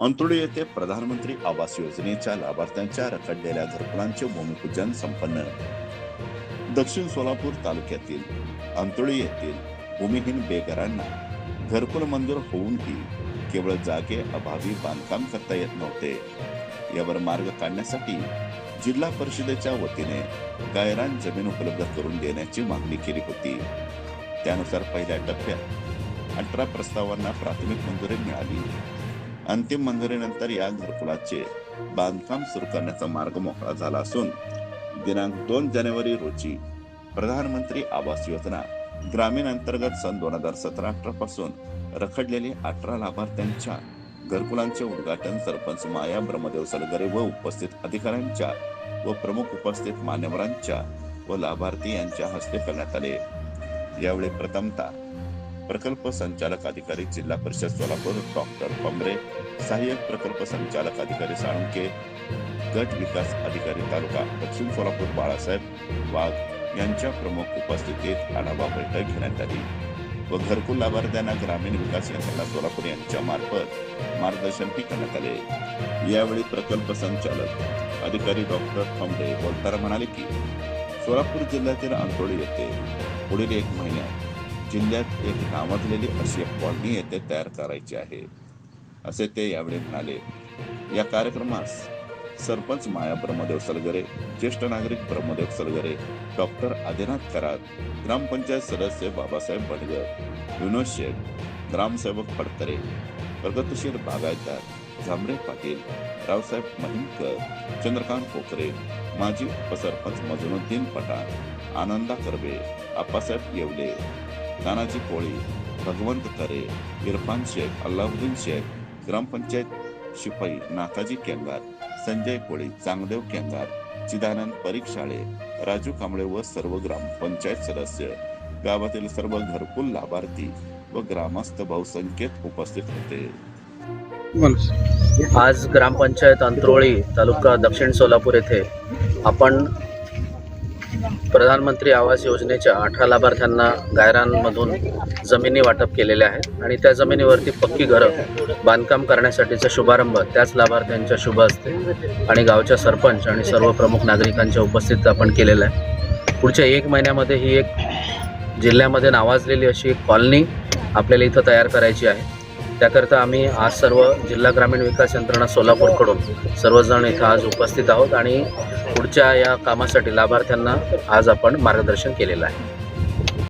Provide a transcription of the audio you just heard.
अंतुळी येथे प्रधानमंत्री आवास योजनेच्या लाभार्थ्यांच्या रखडलेल्या घरकुलांचे भूमिपूजन संपन्न. दक्षिण सोलापूर तालुक्यातील अंतुळे येथील भूमिहीन बेघरांना घरकुल मंजूर होऊनही केवळ जागे अभावी बांधकाम करता येत नव्हते. यावर मार्ग काढण्यासाठी जिल्हा परिषदेच्या वतीने गायरान जमीन उपलब्ध करून देण्याची मागणी केली होती. त्यानुसार पहिल्या टप्प्यात अठरा प्रस्तावांना प्राथमिक मंजुरी मिळाली. अंतिम मंजुरीनंतर या घरकुलाचे बांधकाम सुरू करण्याचा मार्ग मोकळा झाला असून दिनांक दोन जानेवारी रोजी प्रधानमंत्री आवास योजना ग्रामीण अंतर्गत सन दोन हजार सतरा अठरा पासून रखडलेले अठरा लाभार्थ्यांच्या घरकुलांचे उद्घाटन सरपंच माया ब्रह्मदेव सलगरे व उपस्थित अधिकाऱ्यांच्या व प्रमुख उपस्थित मान्यवरांच्या व लाभार्थी यांच्या हस्ते करण्यात आले. यावेळी प्रथमता प्रकल्प संचालक अधिकारी जिल्हा परिषद सोलापूर डॉक्टर पंबरे सहाय्यक प्रकल्प संचालक अधिकारी साळुंके गट विकास अधिकारी तालुका दक्षिण सोलापूर बाळासाहेब वाघ यांच्या प्रमुख उपस्थितीत आढावा बैठक घेण्यात आली व घरकुल लाभार्थ्यांना ग्रामीण विकास यंत्रणा सोलापूर यांच्या मार्फत मार्गदर्शन करण्यात आले. यावेळी प्रकल्प संचालक अधिकारी डॉक्टर थोंबडे बोलताना म्हणाले की सोलापूर जिल्ह्यातील अंतोळी येथे पुढील एक महिन्यात जिल्ह्यात एक नावाजलेली अशी एक कॉलनी येथे तयार करायची आहे. असे ते यावेळी म्हणाले. या कार्यक्रमास सरपंच माया ब्रह्मदेव सलगरे ज्येष्ठ नागरिक ब्रह्मदेव सलगरे डॉक्टर आदिनाथ करात ग्रामपंचायत सदस्य बाबासाहेब बडगर विनोद शेख ग्रामसेवक फडतरे प्रगतशील बागायतदार झांबरे पाटील रावसाहेब महिमकर चंद्रकांत पोखरे माजी उपसरपंच मजनुद्दीन पठाण आनंदा कर्वे आप्पासाहेब येवले तानाजी कोळी भगवंत करे इरफान शेख अल्लाउद्दीन शेख ग्रामपंचायत शिपाई नाकाजी केंगार संजय कोळी चांगदेव केंगार चिदानंद परीख शाळे राजू कांबळे व सर्व ग्रामपंचायत सदस्य गावातील सर्व घरकुल लाभार्थी व ग्रामस्थ बहुसंख्येत उपस्थित होते. आज ग्रामपंचायत अंत्रोळी तालुका दक्षिण सोलापूर येथे आपण प्रधानमंत्री आवास योजनेच्या अठरा लाभार्थ्यांना गायरांमधून जमिनी वाटप केलेल्या आहेत आणि त्या जमिनीवरती पक्की घरं बांधकाम करण्यासाठीचा शुभारंभ त्याच लाभार्थ्यांच्या शुभ असते आणि गावच्या सरपंच आणि सर्व प्रमुख नागरिकांच्या उपस्थितीत आपण केलेलं आहे. पुढच्या एक महिन्यामध्ये ही एक जिल्ह्यामध्ये नावाजलेली अशी एक कॉलनी आपल्याला इथं तयार करायची आहे. त्याकरता आम्ही आज सर्व जिल्हा ग्रामीण विकास यंत्रणा सोलापूरकडून सर्वजण इथं आज उपस्थित आहोत आणि पुढच्या या कामासाठी लाभार्थ्यांना आज आपण मार्गदर्शन केलेलं आहे.